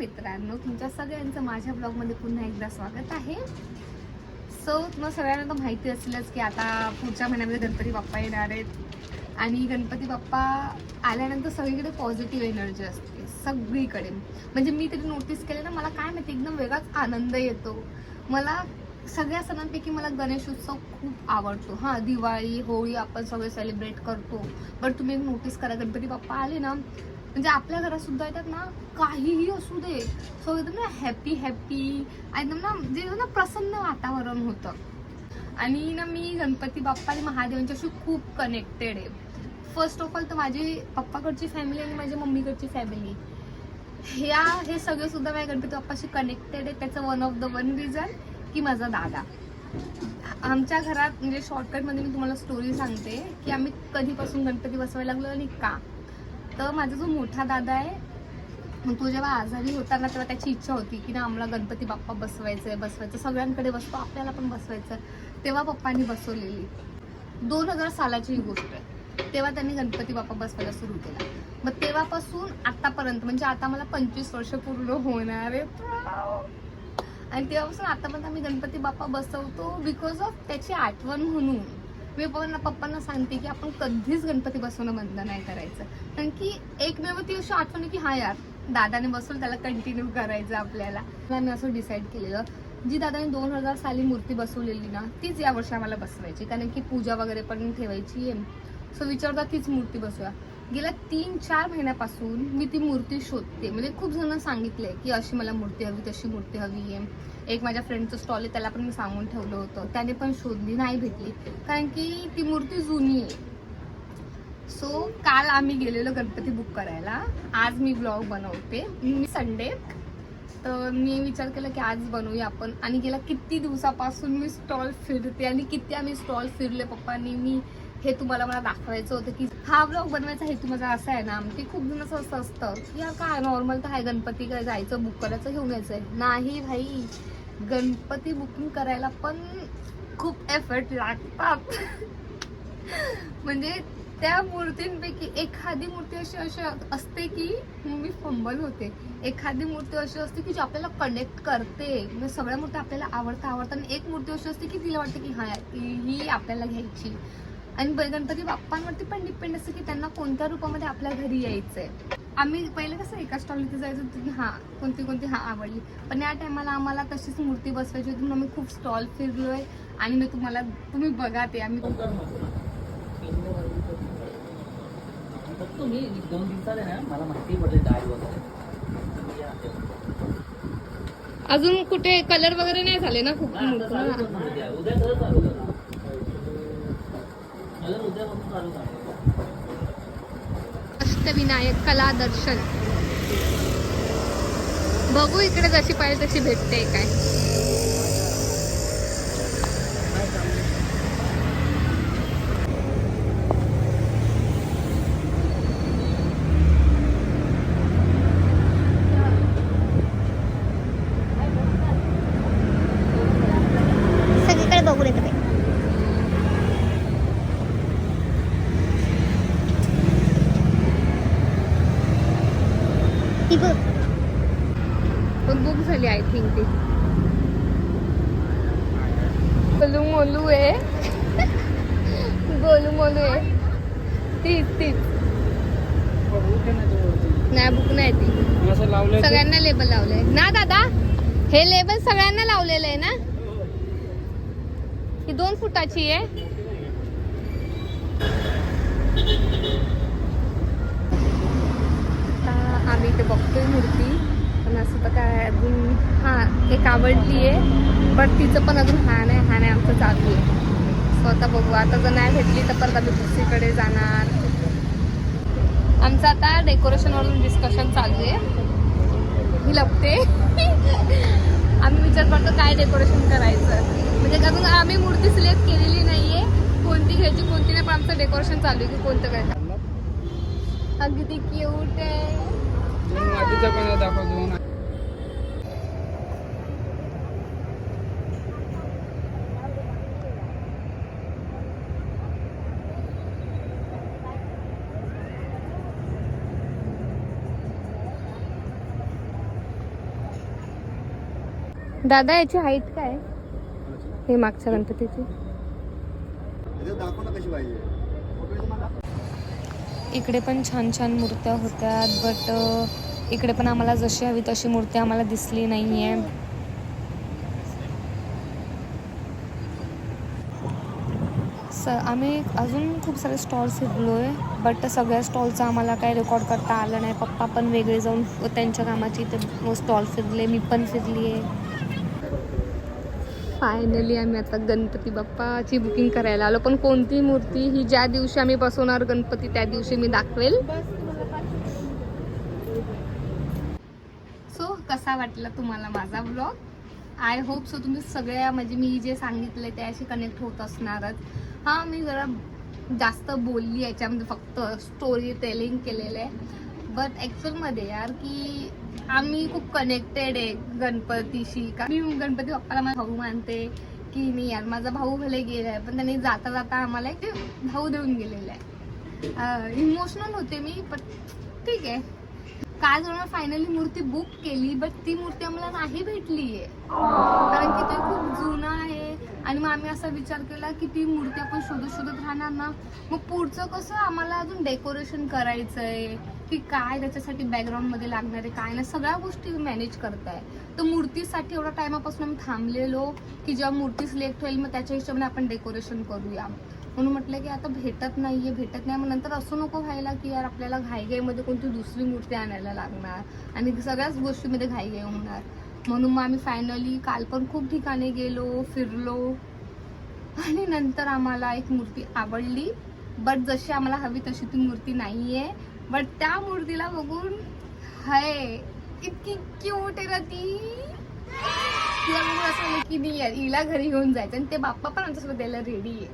मित्रांनो तुमच्या सगळ्यांचं माझ्या ब्लॉगमध्ये पुन्हा एकदा स्वागत आहे. सो तुम्हाला सगळ्यांना तर माहिती असलंच की आता पुढच्या महिन्यामध्ये गणपती बाप्पा येणार आहेत. आणि गणपती बाप्पा आल्यानंतर सगळीकडे पॉझिटिव्ह एनर्जी असते सगळीकडे. म्हणजे मी तरी नोटीस केलं ना मला काय माहिती एकदम वेगळाच आनंद येतो. मला सगळ्या सणांपैकी मला गणेश उत्सव खूप आवडतो. हां दिवाळी होळी आपण सगळे सेलिब्रेट करतो. बट तुम्ही एक नोटीस करा गणपती बाप्पा आले ना म्हणजे आपल्या घरात सुद्धा येतात ना काहीही असू दे. सो एकदम ना हॅपी हॅपी एकदम ना जे ना प्रसन्न वातावरण होतं. आणि ना मी गणपती बाप्पा आणि महादेवांच्याशी खूप कनेक्टेड आहे. फर्स्ट ऑफ ऑल तर माझी पप्पाकडची फॅमिली आणि माझ्या मम्मीकडची फॅमिली ह्या हे सगळे सुद्धा माझ्या गणपती बाप्पाशी कनेक्टेड आहे त्याचं one of the one reason की माझा दादा. आमच्या घरात म्हणजे शॉर्टकटमध्ये मी तुम्हाला स्टोरी सांगते की आम्ही कधीपासून गणपती बसवायला लागलो आणि का? तर माझा जो मोठा दादा आहे मग तो जेव्हा आजारी होता ना तेव्हा त्याची इच्छा होती की ना आम्हाला गणपती बाप्पा बसवायचं आहे बसवायचं सगळ्यांकडे बसतो आपल्याला पण बसवायचं तेव्हा पप्पांनी बसवलेली. दोन हजार सालाची ही गोष्ट आहे. तेव्हा त्यांनी गणपती बाप्पा बसवायला सुरू केला. मग तेव्हापासून आतापर्यंत म्हणजे आता मला पंचवीस वर्ष पूर्ण होणार आहे. आणि तेव्हापासून आतापर्यंत आम्ही गणपती बाप्पा बसवतो बिकॉज ऑफ त्याची आठवण म्हणून. मी पप्पांना पप्पांना सांगते की आपण कधीच गणपती बसवणं बंद नाही करायचं. कारण की एकमेव ती अशी आठवण आहे की हा यार दादाने बसवलं त्याला कंटिन्यू करायचं आपल्याला. तर आम्ही असं डिसाईड केलेलं जी दादाने दोन हजार साली मूर्ती बसवलेली ना तीच यावर्षी आम्हाला बसवायची. कारण की पूजा वगैरे पण ठेवायची आहे. सो विचारता तीच मूर्ती बसूया गेल्या तीन चार महिन्यापासून मी ती मूर्ती शोधते. म्हणजे खूप जण सांगितलंय की अशी मला मूर्ती हवी तशी मूर्ती हवी आहे. एक माझ्या फ्रेंडचं स्टॉल आहे त्याला पण मी सांगून ठेवलं होतं. त्याने पण शोधली नाही भेटली. कारण की ती मूर्ती जुनी आहे. सो काल आम्ही गेलेलो गणपती बुक करायला. आज मी ब्लॉग बनवते. मी संडे तर मी विचार केला की आज बनवूया आपण. आणि गेल्या किती दिवसापासून मी स्टॉल फिरते आणि किती आम्ही स्टॉल फिरले पप्पांनी. मी हे तुम्हाला मला दाखवायचं होतं की हा ब्लॉग बनवायचा हेतू माझा असा आहे ना की खूप जण असं असं असतं की काय नॉर्मल तर आहे गणपती काय जायचं बुक करायचं घेऊन यायचं आहे. नाही भाई गणपती बुकिंग करायला पण खूप एफर्ट लागतात. म्हणजे त्या मूर्तींपैकी एखादी मूर्ती अशी अशी असते की मी फंबल होते. एखादी मूर्ती अशी असते की जी आपल्याला कनेक्ट करते. म्हणजे सगळ्या मूर्ती आपल्याला आवडता आवडता आणि एक मूर्ती अशी असते की तिला वाटते की हा ही आपल्याला घ्यायची. आणि गणपती बाप्पांवरती पण डिपेंड असतं की त्यांना कोणत्या रूपामध्ये आपल्या घरी यायचंय. आम्ही पहिले कसं एका स्टॉल इथे जायचं होतं की हा कोणती कोणती हा आवडली. पण या टायमाला आम्हाला तशीच मूर्ती बसवायची होती म्हणून आम्ही खूप स्टॉल फिरलोय आणि मी तुम्हाला तुम्ही बघा ते आम्ही तुम्ही दोन दिवसात आहे ना मला माहिती पडले डाळ वगैरे. अजून कुठे कलर वगैरे नाही झाले ना खूप उद्या. उद्या सगळं चालू करा मला उद्यापासून चालू करा अष्टविनायक कला दर्शन. बघू इकडे जशी पाहिजे तशी भेटते काय सगळीकडे बघून येतं बाई ती बघ. पण बुक झाली आय थिंक ती. गोलू मोलू आहे. गोलू मोलू आहे. तीच तीच. नाही बुक नाही ती. सगळ्यांना लेबल लावलंय. ना दादा? हे लेबल सगळ्यांना लावलेलं आहे ना? ही दोन फुटाची आहे आता आम्ही इथे बघतोय मूर्ती पण असं तर काय अजून हा एक आवडली आहे बट तिचं पण अजून हा नाही हा नाही आमचं चालू आहे. स्वतः बघू आता जर नाही भेटली तर परत आम्ही दुसरीकडे जाणार. आमचं आता डेकोरेशनवरून डिस्कशन चालू आहे. मी लपते. आम्ही विचार करतो काय डेकोरेशन करायचं. म्हणजे अजून आम्ही मूर्ती सिलेक्ट केलेली नाही आहे कोणती घ्यायची कोणती नाही पण आमचं डेकोरेशन चालू आहे की कोणतं काय अगदी क्यूट आहे. दादा याची हाईट काय? हे मागच्या गणपतीची. इकडे पण छान छान मूर्त्या होत्या बट इकडे पण आम्हाला जशी हवी तशी मूर्ती आम्हाला दिसली नाही आहे स आम्ही अजून खूप सारे स्टॉल्स फिरलो आहे बट सगळ्या स्टॉलचं आम्हाला काही रेकॉर्ड करता आलं नाही. पप्पा पण वेगळे जाऊन त्यांच्या कामाची ते स्टॉल फिरले मी पण फिरली आहे फायनली आम्ही आता गणपती बाप्पाची बुकिंग करायला आलो. पण कोणती मूर्ती? ही ज्या दिवशी आम्ही बसवणार गणपती त्या दिवशी मी दाखवेल. सो कसा वाटला तुम्हाला माझा ब्लॉग आय होप सो तुम्ही सगळ्या म्हणजे मी जे सांगितलं त्याशी कनेक्ट होत असणारच. हां मी जरा जास्त बोलली याच्यामध्ये फक्त स्टोरी टेलिंग केलेलं आहे. बट ॲक्च्युअलमध्ये यार की आम्ही खूप कनेक्टेड आहे गणपतीशी. का मी गणपती बाप्पाला माझा भाऊ मानते की मी यार माझा भाऊ भले गेला आहे पण त्यांनी जाता जाता आम्हाला एक भाऊ देऊन गेलेला आहे. इमोशनल होते मी पण ठीक आहे. काय झालं फायनली मूर्ती बुक केली बट ती मूर्ती आम्हाला नाही भेटली आहे कारण की ते खूप जुनं आहे. आणि मग आम्ही असा विचार केला की ती मूर्ती आपण शोधत शोधत राहणार ना? मग पुढचं कसं? आम्हाला अजून डेकोरेशन करायचं आहे की काय त्याच्यासाठी बॅकग्राऊंडमध्ये लागणार आहे काय नाही सगळ्या गोष्टी मॅनेज करताय. तर मूर्तीसाठी एवढा टायमापासून आम्ही थांबलेलो की जेव्हा मूर्ती सिलेक्ट होईल मग त्याच्या हिशोबाने आपण डेकोरेशन करूया. म्हणून म्हटलं की आता भेटत नाहीये भेटत नाही मग नंतर असं नको व्हायला की यार आपल्याला घाईघाईमध्ये कोणती दुसरी मूर्ती आणायला लागणार. आणि सगळ्याच गोष्टीमध्ये घाईघाई होणार. म्हणून मग आम्ही फायनली काल पण खूप ठिकाणी गेलो फिरलो. आणि नंतर आम्हाला एक मूर्ती आवडली. बट जशी आम्हाला हवी तशी ती मूर्ती नाही आहे बट त्या मूर्तीला बघून हाय इतकी क्यूट आहे ना ती. तिला बघून असं की नाही हिला घरी घेऊन जायचं आणि ते बाप्पा पण आमच्यासोबत द्यायला रेडी आहे.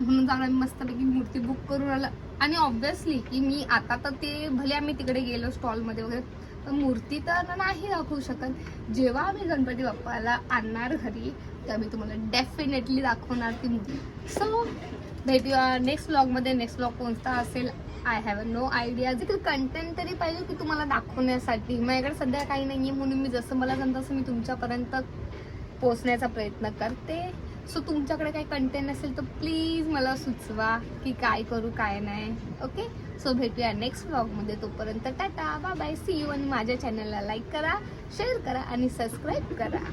म्हणून जाऊन आम्ही मस्तपैकी मूर्ती बुक करून आलं. आणि ऑब्व्हियसली की मी आता तर ते भले आम्ही तिकडे गेलो स्टॉलमध्ये वगैरे मूर्ती तर नाही दाखवू शकत. जेव्हा आम्ही गणपती बाप्पाला आणणार घरी तेव्हा मी तुम्हाला डेफिनेटली दाखवणार ती मूर्ती. सो भेटूया नेक्स्ट ब्लॉगमध्ये नेक्स्ट ब्लॉग कोणता असेल आय हॅव नो आयडिया देखील कंटेंट तरी पाहिजे की तुम्हाला दाखवण्यासाठी. माझ्याकडे सध्या काही नाही आहे म्हणून मी जसं मला जमतं तसं मी तुमच्यापर्यंत पोचण्याचा प्रयत्न करते. सो तुमच्याकडे काही कंटेंट असेल तर प्लीज मला सुचवा की काय करू काय नाही. ओके सो भेटूया नेक्स्ट व्लॉगमध्ये तोपर्यंत tata bye bye see you आणि माझ्या चॅनलला लाईक करा शेअर करा आणि सबस्क्राईब करा.